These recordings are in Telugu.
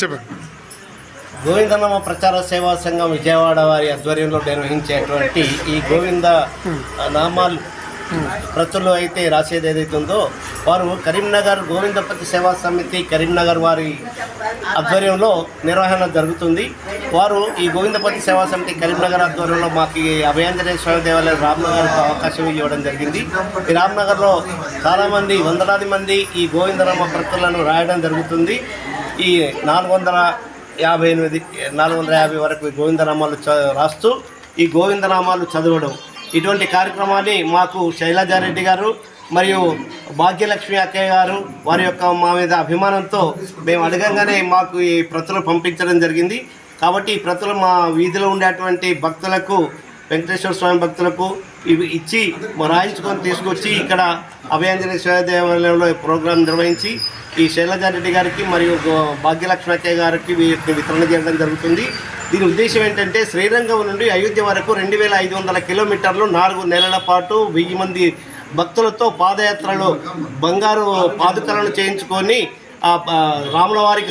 చెప్పండి గోవిందనామ ప్రచార సేవా సంఘం విజయవాడ వారి ఆధ్వర్యంలో నిర్వహించేటువంటి ఈ గోవింద నామాలు ప్రతులు అయితే రాసేది ఏదైతే ఉందో వారు కరీంనగర్ గోవిందపతి సేవా సమితి కరీంనగర్ వారి ఆధ్వర్యంలో నిర్వహణ జరుగుతుంది. వారు ఈ గోవిందపతి సేవా సమితి కరీంనగర్ ఆధ్వర్యంలో మాకు ఈ అభయాంజనేయ స్వామి దేవాలయం రామ్నగర్కు అవకాశం ఇవ్వడం జరిగింది. ఈ రామ్నగర్లో చాలామంది వందలాది మంది ఈ గోవిందరామ ప్రతులను రాయడం జరుగుతుంది. ఈ నాలుగు వందల యాభై ఎనిమిది నాలుగు వందల యాభై వరకు గోవిందనామాలు చ రాస్తూ ఈ గోవిందనామాలు చదవడం ఇటువంటి కార్యక్రమాన్ని మాకు శైలజారెడ్డి గారు మరియు భాగ్యలక్ష్మి అక్కయ్య గారు వారి యొక్క మా మీద అభిమానంతో మేము అడగంగానే మాకు ఈ ప్రతులు పంపించడం జరిగింది. కాబట్టి ఈ ప్రతులు మా వీధిలో ఉండేటువంటి భక్తులకు వెంకటేశ్వర స్వామి భక్తులకు ఇవి ఇచ్చి మా రాయించుకొని తీసుకొచ్చి ఇక్కడ అభయాంజనేయ స్వామి దేవాలయంలో ప్రోగ్రాం నిర్వహించి ఈ శైలజారెడ్డి గారికి మరియు భాగ్యలక్ష్మి అక్కయ్య గారికి వీటిని వితరణ చేయడం జరుగుతుంది. దీని ఉద్దేశం ఏంటంటే శ్రీరంగం నుండి అయోధ్య వరకు రెండు వేల ఐదు వందల కిలోమీటర్లు నాలుగు నెలల పాటు వెయ్యి మంది భక్తులతో పాదయాత్రలో బంగారు పాదుకలను చేయించుకొని ఆ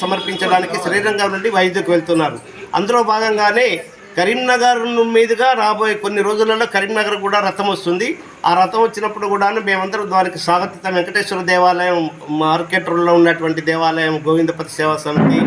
సమర్పించడానికి శ్రీరంగం నుండి వైద్యకు వెళ్తున్నారు. అందులో భాగంగానే కరీంనగర్ మీదుగా రాబోయే కొన్ని రోజులలో కరీంనగర్ కూడా రథం వస్తుంది. ఆ రథం వచ్చినప్పుడు కూడా మేమందరం దానికి స్వాగతితం. వెంకటేశ్వర దేవాలయం మార్కెట్ రోడ్లో ఉన్నటువంటి దేవాలయం గోవిందపతి సేవా సమితి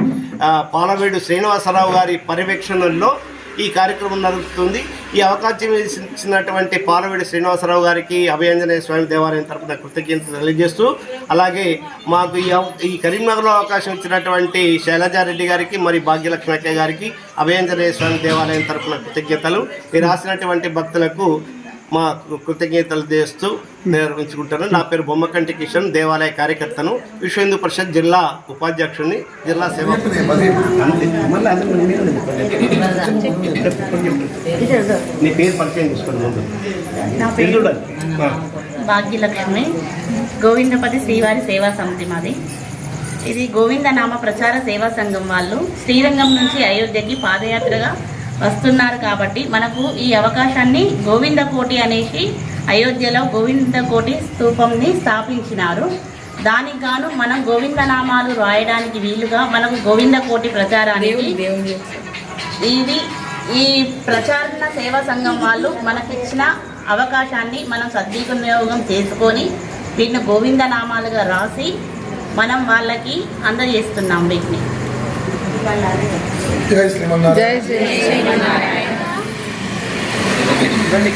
పాలవేడు శ్రీనివాసరావు గారి పర్యవేక్షణలో ఈ కార్యక్రమం నడుస్తుంది ఈ అవకాశం ఇచ్చినటువంటి పాలవేడి శ్రీనివాసరావు గారికి అభయాంజనేయ స్వామి దేవాలయం తరపున కృతజ్ఞతలు తెలియజేస్తూ అలాగే మాకు ఈ ఈ కరీంనగర్లో అవకాశం ఇచ్చినటువంటి శైలజారెడ్డి గారికి మరి భాగ్యలక్ష్మి అక్కయ్య గారికి అభయాంజనేయ స్వామి దేవాలయం తరపున కృతజ్ఞతలు. మీరు రాసినటువంటి భక్తులకు మా కృతజ్ఞతలు చేస్తూ నిర్వహించుకుంటాను. నా పేరు బొమ్మకంటి కిషన్ దేవాలయ కార్యకర్తను విశ్వ హిందూ పరిషత్ జిల్లా ఉపాధ్యక్షుడిని జిల్లా సేవా నీ పేరు పరిచయం ముందు. భాగ్యలక్ష్మి. గోవిందపతి శ్రీవారి సేవా సమితి మాది. ఇది గోవిందనామ ప్రచార సేవా సంఘం వాళ్ళు శ్రీరంగం నుంచి అయోధ్యకి పాదయాత్రగా వస్తున్నారు కాబట్టి మనకు ఈ అవకాశాన్ని గోవింద కోటి అనేసి అయోధ్యలో గోవింద కోటి స్తూపంని స్థాపించినారు. దానికి గాను మనం గోవిందనామాలు రాయడానికి వీలుగా మనకు గోవింద కోటి ప్రచారానికి ఇది ఈ ప్రచారణ సేవా సంఘం వాళ్ళు మనకిచ్చిన అవకాశాన్ని మనం సద్వినియోగం చేసుకొని వీటిని గోవింద నామాలుగా రాసి మనం వాళ్ళకి అందజేస్తున్నాం వీటిని. జై శ్రీమన్నారాయణ. రండి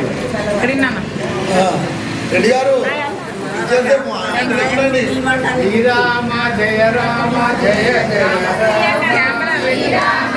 ఇవ్వండి. రెడ్డి గారు? శ్రీరామ జయ రామ జయ జయ. శ్రీరామ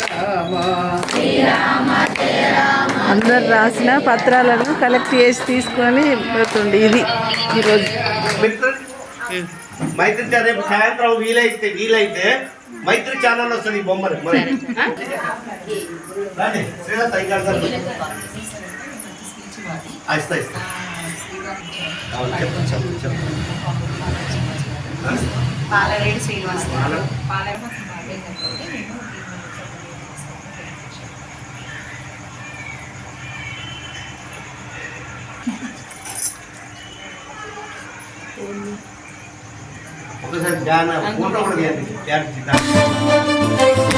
అందరు రాసిన పత్రాలను కలెక్ట్ చేసి తీసుకొని పెడుతుండే ఇది ఈరోజు. మైత్రి ఛానల్ రేపు సాయంత్రం వీలైతే వీలైతే మైత్రి ఛానల్ వస్తుంది ఈ బొమ్మలు. మరి. ఇస్తా ఇస్తా. శ్రీనివాస్. పాల- તો સાહેબ ગાના ફોટો પણ ગયા ત્યારથી